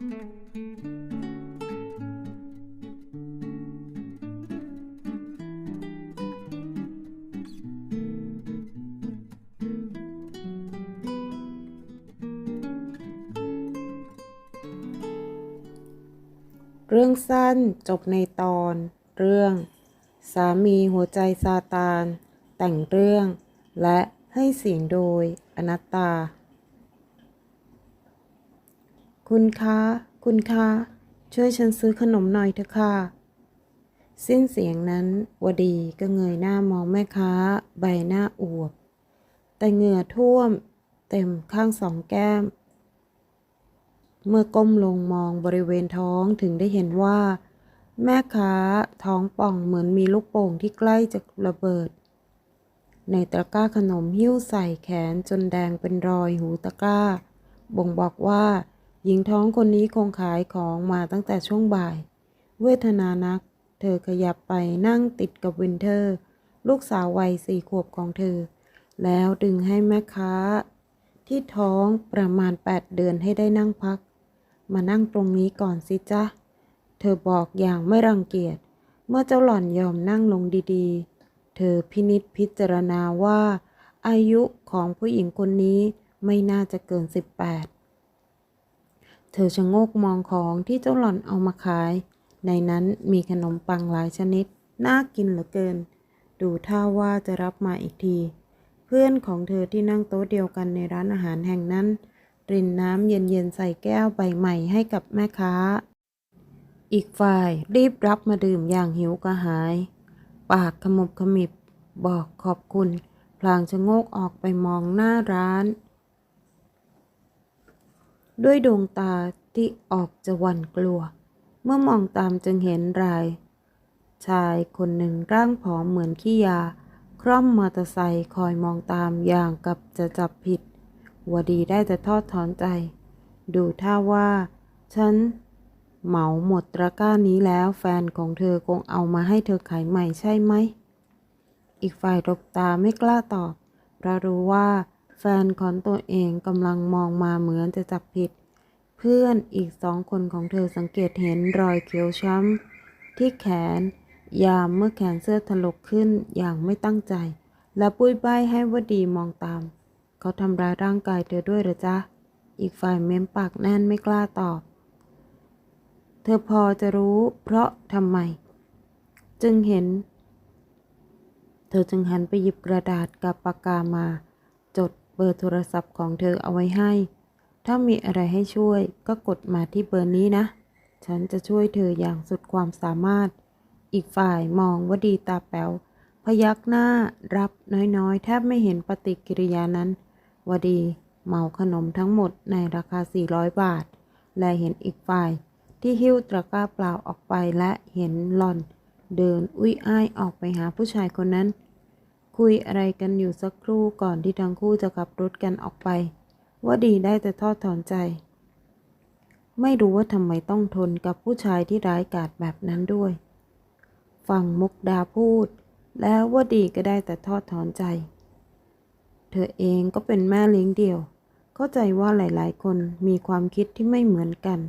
เรื่องสั้นจบในตอน เรื่อง สามีหัวใจซาตาน แต่งเรื่อง และให้เสียงโดยอนัตตา คุณคะคุณคะช่วยฉันซื้อขนมหน่อยเถอะค่ะสิ้นเสียงนั้นวดีก็เงยหน้ามองแม่ค้า ใบหน้าอวบ แต่เหงื่อท่วม เต็มข้างสองแก้ม เมื่อก้มลงมองบริเวณท้องถึงได้เห็นว่า แม่ค้าท้องป่องเหมือนมีลูกโป่งที่ใกล้จะระเบิด ในตะกร้าขนมหิ้วใส่แขนจนแดงเป็นรอยหูตะกร้า บ่งบอกว่า หญิงท้องคนนี้คงขายของมาตั้งแต่ช่วงบ่าย เวทนานัก เธอขยับไปนั่งติดกับวินเทอร์ ลูกสาววัยสี่ขวบของเธอ แล้วดึงให้แม่ค้า ที่ท้องประมาณ 8 เดือนให้ได้นั่งพัก มานั่งตรงนี้ก่อนสิจ๊ะ เธอบอกอย่างไม่รังเกียจ เมื่อเจ้าหล่อนยอมนั่งลงดีๆ เธอพินิษพิจารณาว่า อายุของผู้หญิงคนนี้ไม่น่าจะเกิน 18 เธอชะโงกมองของที่เจ้าหล่อนเอามาขาย ในนั้นมีขนมปังหลายชนิด น่ากินเหลือเกิน ดูท่าว่าจะรับมาอีกที เพื่อนของเธอที่นั่งโต๊ะเดียวกันในร้านอาหารแห่งนั้น รินน้ำเย็นๆใส่แก้วใบใหม่ให้กับแม่ค้า อีกฝ่ายรีบรับมาดื่มอย่างหิวกระหาย ปากขมุบขมิบบอกขอบคุณ พลางชะโงกออกไปมองหน้าร้าน ด้วยดวงตาที่ออกจะหวั่นกลัว เมื่อมองตามจึงเห็นราย ชายคนหนึ่งร่างผอมเหมือนขี้ยา คร่อมมอเตอร์ไซค์คอยมองตามอย่างกับจะจับผิด วดีได้แต่ทอดถอนใจ ดูท่าว่า ฉันเหมาหมดตะกร้านี้แล้วแฟนของเธอคงเอามาให้เธอขายใหม่ใช่ไหม อีกฝ่ายรบตาไม่กล้าตอบเพราะรู้ว่า แฟนของตัวเองกำลังมองมาเหมือนจะจับผิด เพื่อนอีกสองคนของเธอสังเกตเห็นรอยเขียวช้ำที่แขน ยามเมื่อแขนเสื้อถลกขึ้นอย่างไม่ตั้งใจ และปุ้ยใบให้วดีมองตาม เขาทำร้ายร่างกายเธอด้วยหรือจ๊ะ อีกฝ่ายเม้มปากแน่นไม่กล้าตอบ เธอพอจะรู้เพราะทำไม จึงเห็น เธอจึงหันไปหยิบกระดาษกับปากกามา บอร์โทรศัพท์ของเธอเอาไว้ให้ ถ้ามีอะไรให้ช่วยก็กดมาที่เบอร์นี้นะ ฉันจะช่วยเธออย่างสุดความสามารถ อีกฝ่ายมองว่าดีตาแป๋วพยักหน้ารับน้อยๆ แทบไม่เห็นปฏิกิริยานั้นวดีเหมาขนมทั้งหมดในราคา 400 บาท และเห็นอีกฝ่ายที่หิ้วตะกร้าเปล่าออกไปและเห็นหลอน เดินอุ้ยอ้ายออกไปหาผู้ชายคนนั้น คุยอะไรกันอยู่สักครู่ก่อนที่ทั้งคู่จะขับรถกันออกไป ว่าดีได้แต่ทอดถอนใจ ไม่รู้ว่าทำไมต้องทนกับผู้ชายที่ร้ายกาจแบบนั้นด้วย ฟังมุกดาพูด แล้วว่าดีก็ได้แต่ทอดถอนใจ เธอเองก็เป็นแม่เลี้ยงเดี่ยว เข้าใจว่าหลายๆ คนมีความคิดที่ไม่เหมือนกัน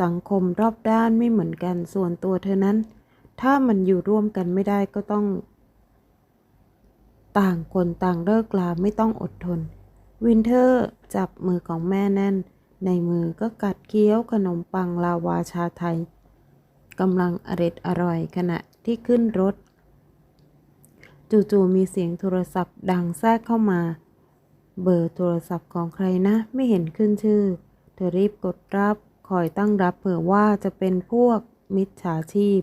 สังคมรอบด้านไม่เหมือนกันส่วนตัวเธอนั้น ถ้ามันอยู่ร่วมกันไม่ได้ก็ต้อง ต่างคนต่างเลิกลาไม่ต้องอดทน วินเทอร์จับมือของแม่แน่น ในมือก็กัดเคี้ยวขนมปังลาวาชาไทยกำลังอร็ดอร่อยขณะที่ขึ้นรถ จู่ๆมีเสียงโทรศัพท์ดังแทรกเข้ามา เบอร์โทรศัพท์ของใครนะไม่เห็นขึ้นชื่อ เธอรีบกดรับคอยตั้งรับเผื่อว่าจะเป็นพวกมิจฉาชีพ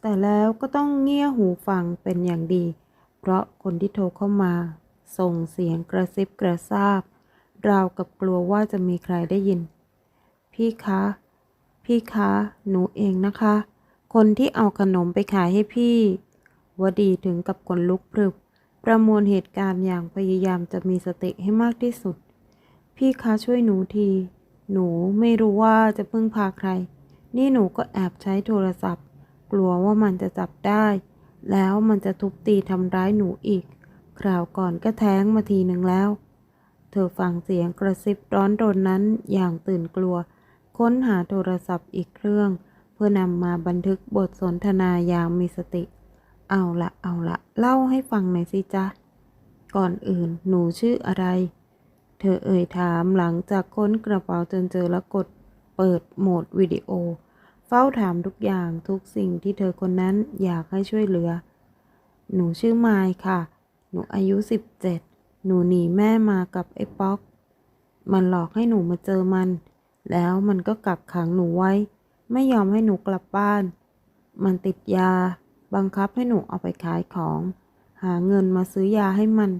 แต่แล้วก็ต้องเงี่ยหูฟังเป็นอย่างดี เพราะคนที่โทรเข้ามา ส่งเสียงกระซิบกระซาบ ราวกับกลัวว่าจะมีใครได้ยิน พี่คะ พี่คะ หนูเองนะคะ คนที่เอาขนมไปขายให้พี่วดีถึงกับคนลุกพรึบ ประมวลเหตุการณ์อย่างพยายามจะมีสติให้มากที่สุด พี่คะช่วยหนูที หนูไม่รู้ว่าจะพึ่งพาใคร นี่หนูก็แอบใช้โทรศัพท์ กลัวว่ามันจะจับได้ แล้วมันจะทุบตีทำร้ายหนูอีก คราวก่อนก็แท้งมาทีหนึ่งแล้ว เธอฟังเสียงกระซิบร้อนรนนั้นอย่างตื่นกลัว ค้นหาโทรศัพท์อีกเครื่อง เพื่อนำมาบันทึกบทสนทนาอย่างมีสติ เอาละเอาละเล่าให้ฟังหน่อยสิจ๊ะ ก่อนอื่นหนูชื่ออะไร เธอเอ่ยถามหลังจากค้นกระเป๋าจนเจอแล้วกดเปิดโหมดวิดีโอ ฝ้าถามทุกอย่างทุกสิ่งที่เธอคนนั้นอยากให้ช่วยเหลือ หนูชื่อไมค์ค่ะ หนูอายุสิบเจ็ดหนูหนีแม่มากับไอ้ป๊อก มันหลอกให้หนูมาเจอมัน แล้วมันก็กักขังหนูไว้ ไม่ยอมให้หนูกลับบ้าน มันติดยา บังคับให้หนูเอาไปขายของ หาเงินมาซื้อยาให้มัน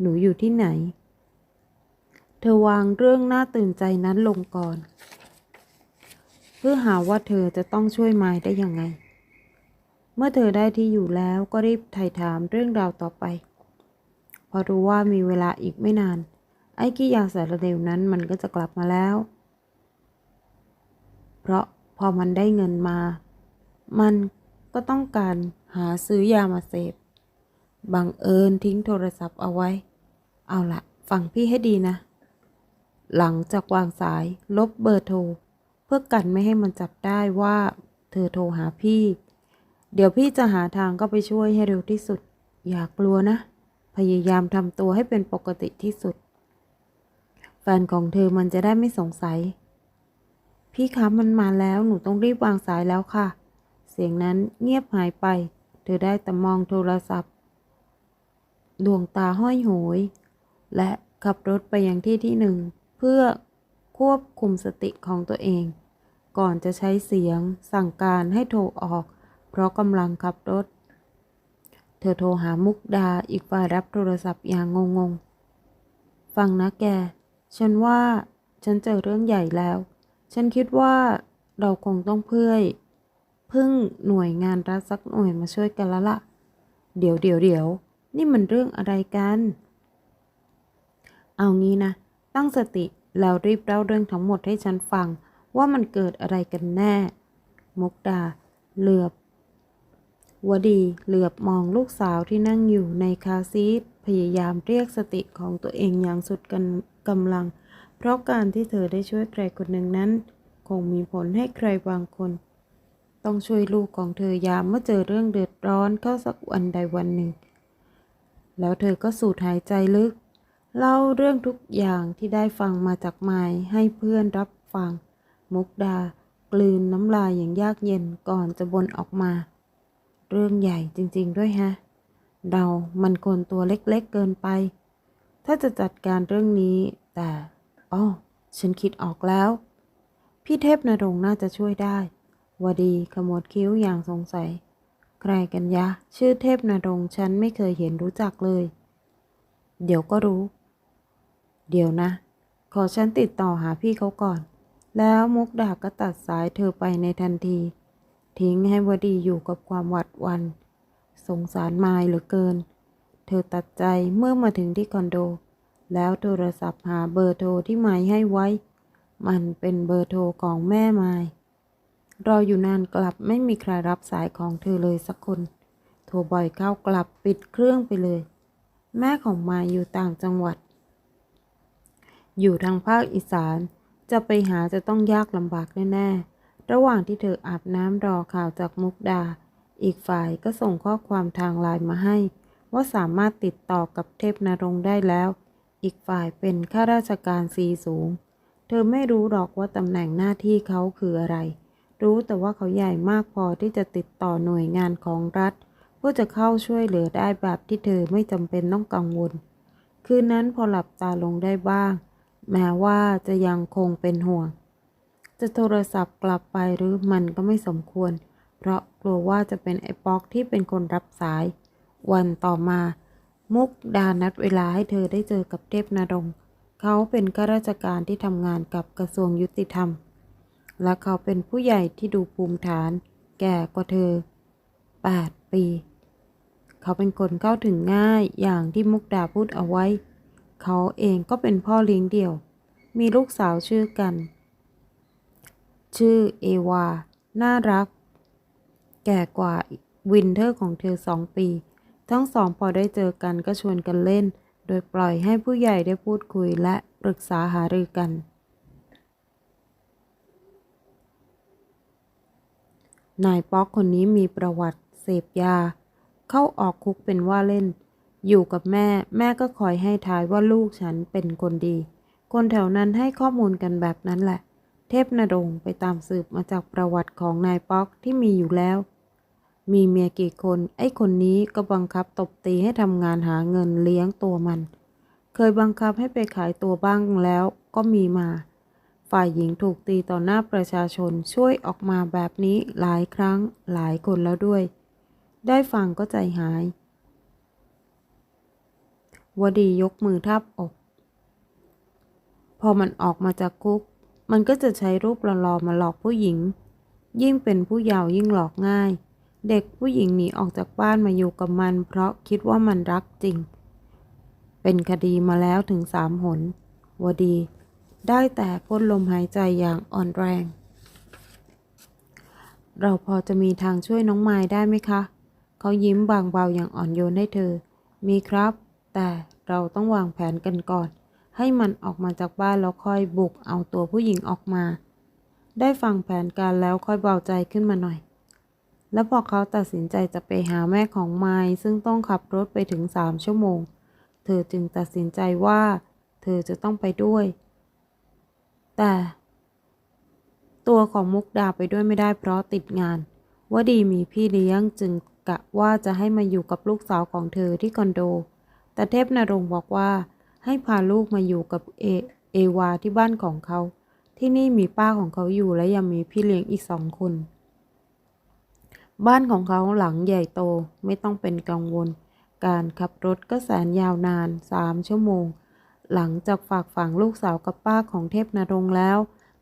หนูอยู่ที่ไหน เธอวางเรื่องน่าตื่นใจนั้นลงก่อน พื่อหาว่าเธอจะต้องช่วยไม้ได้ยังไง เมื่อเธอได้ที่อยู่แล้วก็รีบไถ่ถามเรื่องราวต่อไปพราะรู้ว่ามีเวลาอีกไม่นาน ไอ้กี้ยาสารเลวนั้นมันก็จะกลับมาแล้ว เพราะพอมันได้เงินมา มันก็ต้องการหาซื้อยามาเสพ บังเอิญทิ้งโทรศัพท์เอาไว้ เอาละฟังพี่ให้ดีนะ หลังจากวางสายลบเบอร์โทร เพื่อกันไม่ให้มันจับได้ว่าเธอโทรหาพี่ เดี๋ยวพี่จะหาทางก็ไปช่วยให้เร็วที่สุด อย่ากลัวนะ พยายามทำตัวให้เป็นปกติที่สุด แฟนของเธอมันจะได้ไม่สงสัย พี่คะมันมาแล้วหนูต้องรีบวางสายแล้วค่ะ เสียงนั้นเงียบหายไป เธอได้แต่มองโทรศัพท์ ดวงตาห้อยโหย และขับรถไปยังที่ที่หนึ่ง เพื่อ ควบคุมสติของตัวเอง ก่อนจะใช้เสียงสั่งการให้โทรออก เพราะกำลังขับรถ เธอโทรหามุกดาอีกฝ่ายรับโทรศัพท์อย่างงงๆ ฟังนะแก ฉันว่าฉันเจอเรื่องใหญ่แล้ว ฉันคิดว่าเราคงต้องเพื่อยพึ่งหน่วยงานรัฐสักหน่วยมาช่วยกันแล้วล่ะเดี๋ยวเดี๋ยวเดี๋ยวนี่มันเรื่องอะไรกัน เอางี้นะ ตั้งสติ แล้วรีบเล่าเรื่องทั้งหมดให้ฉันฟังว่ามันเกิดอะไรกันแน่ มุกดา เหลือบ วดีเหลือบมองลูกสาวที่นั่งอยู่ในคาซีทพยายามเรียกสติของตัวเองอย่างสุดกันกำลัง เพราะการที่เธอได้ช่วยใครคนหนึ่งนั้น คงมีผลให้ใครบางคน ต้องช่วยลูกของเธอยามเมื่อเจอเรื่องเดือดร้อนเข้าสักวันใดวันหนึ่ง แล้วเธอก็สูดหายใจลึก เล่าเรื่องทุกอย่างที่ได้ฟังมาจากไมค์ให้เพื่อนรับฟัง มุกดากลืนน้ำลายอย่างยากเย็นก่อนจะบนออกมา เรื่องใหญ่จริงๆด้วยฮะ เรามันคนตัวเล็กๆเกินไป ถ้าจะจัดการเรื่องนี้ แต่อ๋อฉันคิดออกแล้ว พี่เทพนรงน่าจะช่วยได้ วดีขมวดคิ้วอย่างสงสัย ใครกันยะ ชื่อเทพนรงฉันไม่เคยเห็นรู้จักเลย เดี๋ยวก็รู้ เดี๋ยวนะ ขอฉันติดต่อหาพี่เขาก่อน แล้วมุกดาก็ตัดสายเธอไปในทันที ทิ้งให้วดีอยู่กับความหวัดวัน สงสารมายเหลือเกิน เธอตัดใจเมื่อมาถึงที่คอนโด แล้วโทรศัพท์หาเบอร์โทรที่มายให้ไว้ มันเป็นเบอร์โทรของแม่ไมายรออยู่นานกลับไม่มีใครรับสายของเธอเลยสักคน โทรบ่อยเข้ากลับปิดเครื่องไปเลย แม่ของมายอยู่ต่างจังหวัด อยู่ทางภาคอีสาน จะไปหาจะต้องยากลำบากแน่ๆ ระหว่างที่เธออาบน้ำรอข่าวจากมุกดา อีกฝ่ายก็ส่งข้อความทางไลน์มาให้ ว่าสามารถติดต่อกับเทพนรงค์ได้แล้ว อีกฝ่ายเป็นข้าราชการซีสูง เธอไม่รู้หรอกว่าตำแหน่งหน้าที่เขาคืออะไร รู้แต่ว่าเขาใหญ่มากพอที่จะติดต่อหน่วยงานของรัฐเพื่อจะเข้าช่วยเหลือได้แบบที่เธอไม่จำเป็นต้องกังวล คืนนั้นพอหลับตาลงได้บ้าง แม้ว่าจะยังคงเป็นห่วง จะโทรศัพท์กลับไปหรือมันก็ไม่สมควร เพราะกลัวว่าจะเป็นไอ้ป๊อกที่เป็นคนรับสาย วันต่อมา มุกดานัดเวลาให้เธอได้เจอกับเทพนรงเขาเป็นข้าราชการที่ทำงานกับกระทรวงยุติธรรม และเขาเป็นผู้ใหญ่ที่ดูภูมิฐาน แก่กว่าเธอ 8 ปี เขาเป็นคนเข้าถึงง่ายอย่างที่มุกดาพูดเอาไว้ เขาเองก็เป็นพ่อเลี้ยงเดี่ยว มีลูกสาวชื่อกัน ชื่อเอวา น่ารัก แก่กว่าวินเทอร์ของเธอสองปี ทั้งสองพอได้เจอกันก็ชวนกันเล่น โดยปล่อยให้ผู้ใหญ่ได้พูดคุยและปรึกษาหารือกัน นายป๊อกคนนี้มีประวัติเสพยา เข้าออกคุกเป็นว่าเล่น อยู่กับแม่ แม่ก็คอยให้ทายว่าลูกฉันเป็นคนดี คนแถวนั้นให้ข้อมูลกันแบบนั้นแหละ เทพนรงไปตามสืบมาจากประวัติของนายป๊อกที่มีอยู่แล้ว มีเมียกี่คน ไอ้คนนี้ก็บังคับตบตีให้ทำงานหาเงินเลี้ยงตัวมัน เคยบังคับให้ไปขายตัวบ้างแล้วก็มีมา ฝ่ายหญิงถูกตีต่อหน้าประชาชนช่วยออกมาแบบนี้หลายครั้งหลายคนแล้วด้วย ได้ฟังก็ใจหาย วดียกมือทับอก พอมันออกมาจากคุก มันก็จะใช้รูปหล่อๆมาหลอกผู้หญิง ยิ่งเป็นผู้เยาว์ยิ่งหลอกง่าย เด็กผู้หญิงหนีออกจากบ้านมาอยู่กับมัน เพราะคิดว่ามันรักจริง เป็นคดีมาแล้วถึงสามหน วดี ได้แต่พ่นลมหายใจอย่างอ่อนแรง เราพอจะมีทางช่วยน้องไม้ได้ไหมคะ เขายิ้มบางเบาอย่างอ่อนโยนให้เธอ มีครับ แต่เราต้องวางแผนกันก่อน ให้มันออกมาจากบ้านแล้วค่อยบุกเอาตัวผู้หญิงออกมา ได้ฟังแผนการแล้วค่อยเบาใจขึ้นมาหน่อย แล้วพอเขาตัดสินใจจะไปหาแม่ของไม้ซึ่งต้องขับรถไปถึงสามชั่วโมง เธอจึงตัดสินใจว่า เธอจะต้องไปด้วย แต่ ตัวของมุกดาไปด้วยไม่ได้เพราะติดงานว่าดีมีพี่เลี้ยงจึงกะว่าจะให้มาอยู่กับลูกสาวของเธอที่คอนโด แต่เทพนรงบอกว่า ให้พาลูกมาอยู่กับเอเอวาที่บ้านของเขา ที่นี่มีป้าของเขาอยู่และยังมีพี่เลี้ยงอีกสองคน บ้านของเขาหลังใหญ่โตไม่ต้องเป็นกังวล การขับรถก็แสนยาวนานสามชั่วโมง หลังจากฝากฝังลูกสาวกับป้าของเทพนรงแล้ว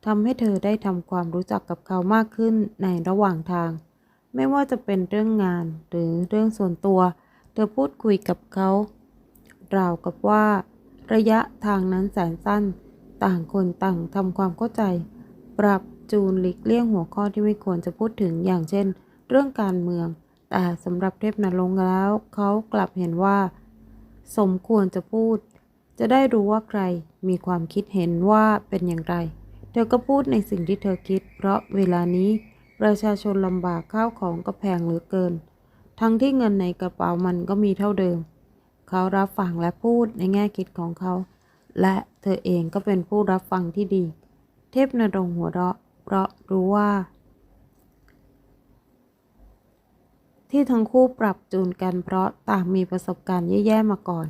ทำให้เธอได้ทำความรู้จักกับเขามากขึ้นในระหว่างทาง ไม่ว่าจะเป็นเรื่องงานหรือเรื่องส่วนตัว เธอพูดคุยกับเขา ราวกับว่า ระยะทางนั้นแสนสั้น ต่างคนต่างทำความเข้าใจ ปรับจูนหลีกเลี่ยงหัวข้อที่ไม่ควรจะพูดถึงอย่างเช่น เรื่องการเมือง แต่สำหรับเทพนรงค์แล้วเขากลับเห็นว่า สมควรจะพูด จะได้รู้ว่าใครมีความคิดเห็นว่าเป็นอย่างไร เธอก็พูดในสิ่งที่เธอคิด เพราะเวลานี้ประชาชนลำบากข้าวของก็แพงเหลือเกิน ทั้งที่เงินในกระเป๋ามันก็มีเท่าเดิม เขารับฟังและพูดในแง่คิดของเขา และเธอเองก็เป็นผู้รับฟังที่ดี เทพนรงหัวเราะ เพราะรู้ว่า ที่ทั้งคู่ปรับจูนกันเพราะต่างมีประสบการณ์แย่ๆมาก่อน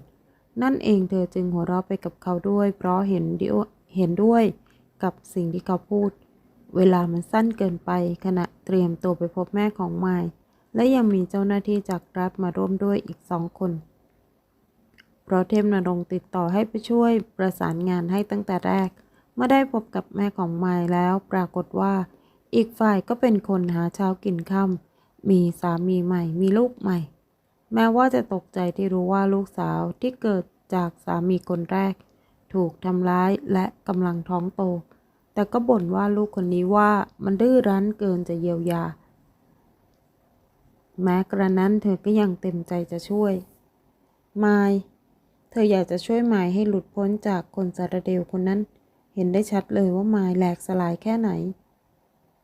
นั่นเองเธอจึงหัวเราะไปกับเขาด้วย เพราะเห็นดิเห็นด้วยกับสิ่งที่เขาพูด เวลามันสั้นเกินไปขณะเตรียมตัวไปพบแม่ของไมายและยังมีเจ้าหน้าที่จากรัฐมาร่วมด้วยอีกสองคน เพราะเทพนรงติดต่อให้ไปช่วยประสานงานให้ตั้งแต่แรก เมื่อได้พบกับแม่ของไมายแล้วปรากฏว่า อีกฝ่ายก็เป็นคนหาเช้ากินค่ำมีสามีใหม่มีลูกใหม่ แม้ว่าจะตกใจที่รู้ว่าลูกสาวที่เกิดจากสามีคนแรก ถูกทำร้ายและกำลังท้องโต แต่ก็บ่นว่าลูกคนนี้ว่ามันดื้อรั้นเกินจะเยียวยา แม้กระนั้นเธอก็ยังเต็มใจจะช่วยไมาย เธออยากจะช่วยไมายให้หลุดพ้นจากคนสารเดวคนนั้น เห็นได้ชัดเลยว่าไมายแหลกสลายแค่ไหน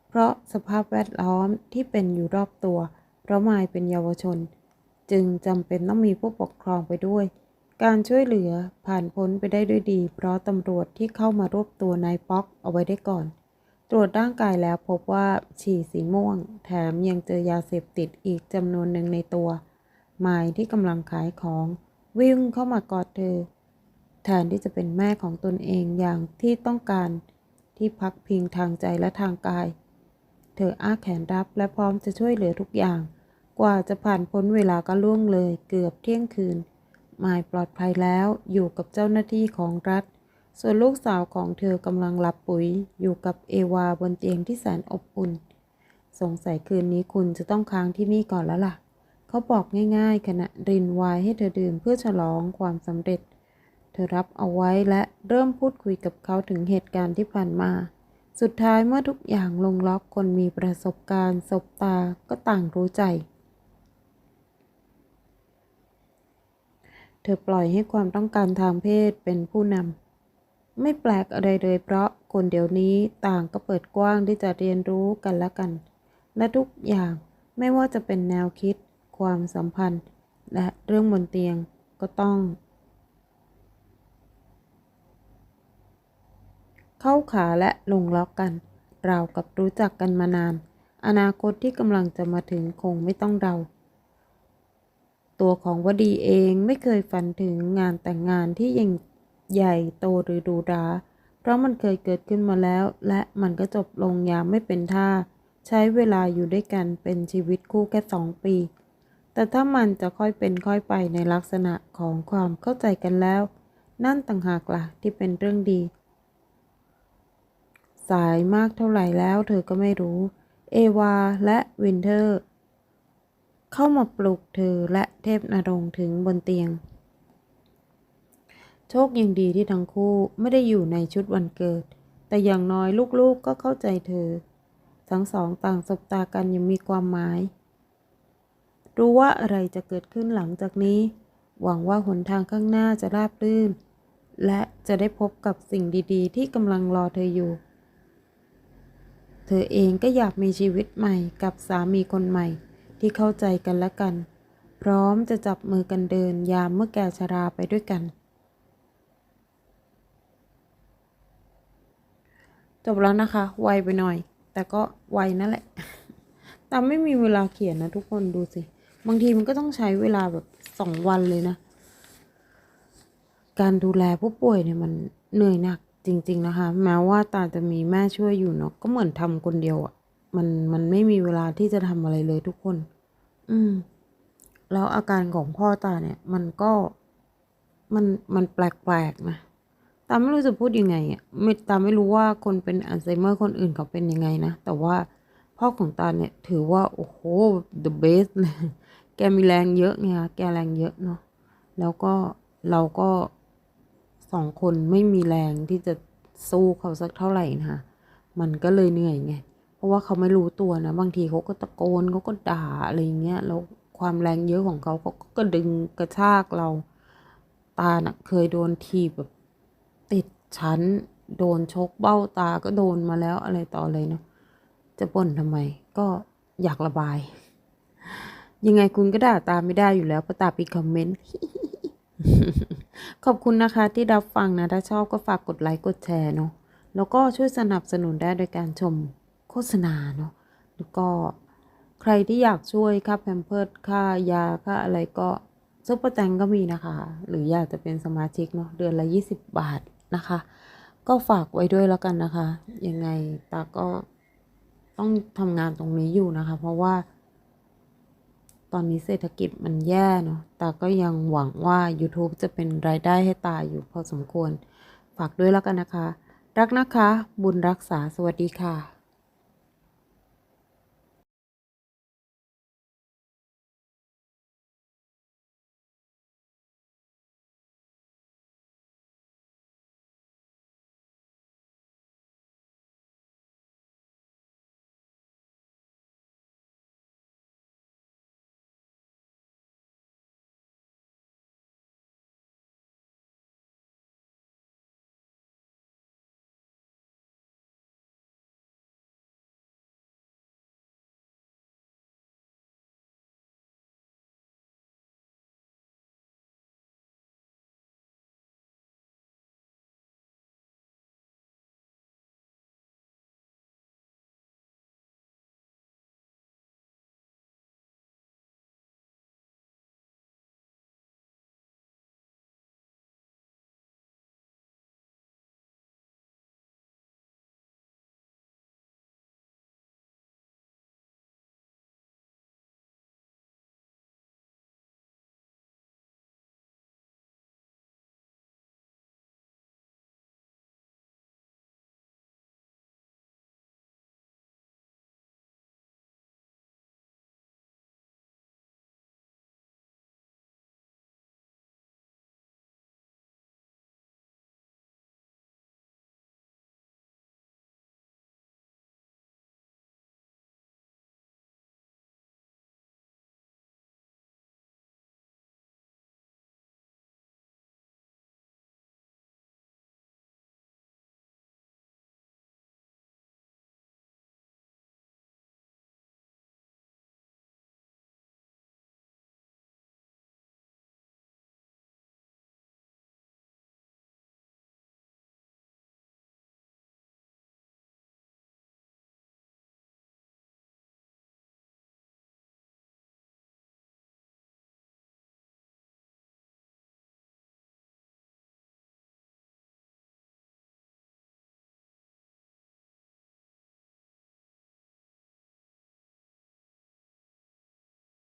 เพราะสภาพแวดล้อมที่เป็นอยู่รอบตัว เพราะไมายเป็นเยาวชน จึงจำเป็นต้องมีผู้ปกครองไปด้วย การช่วยเหลือผ่านพ้นไปได้ด้วยดี เพราะตำรวจที่เข้ามารวบตัวนายป๊อกเอาไว้ได้ก่อน ตรวจร่างกายแล้วพบว่าฉี่สีม่วง แถมยังเจอยาเสพติดอีกจำนวนหนึ่งในตัวไมายที่กำลังขายของ วิ่งเข้ามากอดเธอ แทนที่จะเป็นแม่ของตนเองอย่างที่ต้องการที่พักพิงทางใจและทางกาย เธออ้าแขนรับและพร้อมจะช่วยเหลือทุกอย่าง กว่าจะผ่านพ้นเวลาก็ล่วงเลยเกือบเที่ยงคืนมายปลอดภัยแล้วอยู่กับเจ้าหน้าที่ของรัฐ ส่วนลูกสาวของเธอกำลังหลับปุ๋ยอยู่กับเอวาบนเตียงที่แสนอบอุ่น สงสัยคืนนี้คุณจะต้องค้างที่นี่ก่อนแล้วล่ะ เขาบอกง่ายๆ ขณะรินไวน์ให้เธอดื่มเพื่อฉลองความสำเร็จ เธอรับเอาไว้และเริ่มพูดคุยกับเขาถึงเหตุการณ์ที่ผ่านมา สุดท้ายเมื่อทุกอย่างลงล็อกคนมีประสบการณ์สบตาก็ต่างรู้ใจ เธอปล่อยให้ความต้องการทางเพศเป็นผู้นำไม่แปลกอะไรเลยเพราะคนเดี๋ยวนี้ต่างก็เปิดกว้างที่จะเรียนรู้กันและกัน และทุกอย่างไม่ว่าจะเป็นแนวคิด ความสัมพันธ์ และเรื่องบนเตียงก็ต้อง เข้าขาและลงล็อกกัน ราวกับรู้จักกันมานาน อนาคตที่กำลังจะมาถึงคงไม่ต้องเดา ตัวของวดีเองไม่เคยฝันถึงงานแต่งงานที่ยิ่งใหญ่โตหรือดูดาเพราะมันเคยเกิดขึ้นมาแล้ว และมันก็จบลงอย่ามไม่เป็นท่า ใช้เวลาอยู่ด้วยกันเป็นชีวิตคู่แค่สองปี แต่ถ้ามันจะค่อยเป็นค่อยไปในลักษณะของความเข้าใจกันแล้ว นั่นต่างหากล่ะที่เป็นเรื่องดี สายมากเท่าไหร่แล้วเธอก็ไม่รู้ เอวาและวินเทอร์ เข้ามาปลุกเธอและเทพนรงถึงบนเตียง โชคยังดีที่ทั้งคู่ไม่ได้อยู่ในชุดวันเกิด แต่อย่างน้อยลูกๆก็เข้าใจเธอ ทั้งสองต่างสบตากันอยังมีความหมาย รู้ว่าอะไรจะเกิดขึ้นหลังจากนี้ หวังว่าหนทางข้างหน้าจะราบรื่น และจะได้พบกับสิ่งดีๆ ที่กำลังรอเธออยู่ เธอเองก็อยากมีชีวิตใหม่กับสามีคนใหม่ที่เข้าใจกันและกัน พร้อมจะจับมือกันเดินยามเมื่อแก่ชราไปด้วยกันจบแล้วนะคะ ไวไปหน่อย แต่ก็ไวนั่นแหละแต่ไม่มีเวลาเขียนนะทุกคนดูสิ บางทีมันก็ต้องใช้เวลาแบบสองวันเลยนะ การดูแลผู้ป่วยเนี่ยมันเหนื่อยหนักจริง ๆ นะคะ แม้ว่าตาจะมีแม่ช่วยอยู่เนาะก็เหมือนทำคนเดียวอะ่ะ มันมันไม่มีเวลาที่จะทำอะไรเลยทุกคน อืม แล้วอาการของพ่อตาเนี่ย มันก็มันมันแปลกๆนะตาไม่รู้จะพูดยังไงอะไม่ตาไม่รู้ว่าคนเป็นอัลไซเมอร์คนอื่นเขาเป็นยังไงนะ แต่ว่าพ่อของตาเนี่ยถือว่า โอ้โห the best เลย มีแรงเยอะไงคะแกแรงเยอะเนาะแล้วก็เราก็สองคนไม่มีแรงที่จะสู้เขาสักเท่าไหร่นะคะมันก็เลยเหนื่อยไงเพราะว่าเขาไม่รู้ตัวนะ บางทีเขาก็ตะโกนเขาก็ด่าอะไรอย่างเงี้ยแล้วความแรงเยอะของเขาเขาก็ดึงกระชากเราตาน่ะเคยโดนทีบแบบติดชั้น โดนชกเบ้าตาก็โดนมาแล้วอะไรต่ออะไรเนาะจะบ่นทำไมก็อยากระบาย ยังไงคุณก็ด่าตาไม่ได้อยู่แล้วเพราะตาปิดคอมเมนต์ ขอบคุณนะคะที่รับฟังนะ ถ้าชอบก็ฝากกดไลค์กดแชร์เนาะ แล้วก็ช่วยสนับสนุนได้โดยการชมโฆษณาเนาะ แล้วก็ใครที่อยากช่วยค่าแพมเพิร์ดค่ายาค่าอะไรก็ซุปเปอร์แตงก็มีนะคะ หรืออยากจะเป็นสมาชิกเนาะเดือนละ 20 บาทนะคะ ก็ฝากไว้ด้วยแล้วกันนะคะ ยังไงตาก็ต้องทำงานตรงนี้อยู่นะคะ เพราะว่า ตอนนี้เศรษฐกิจมันแย่เนาะตาก็ยังหวังว่า YouTube จะเป็นรายได้ให้ตาอยู่พอสมควร ฝากด้วยแล้วกันนะคะ รักนะคะ บุญรักษาสวัสดีค่ะ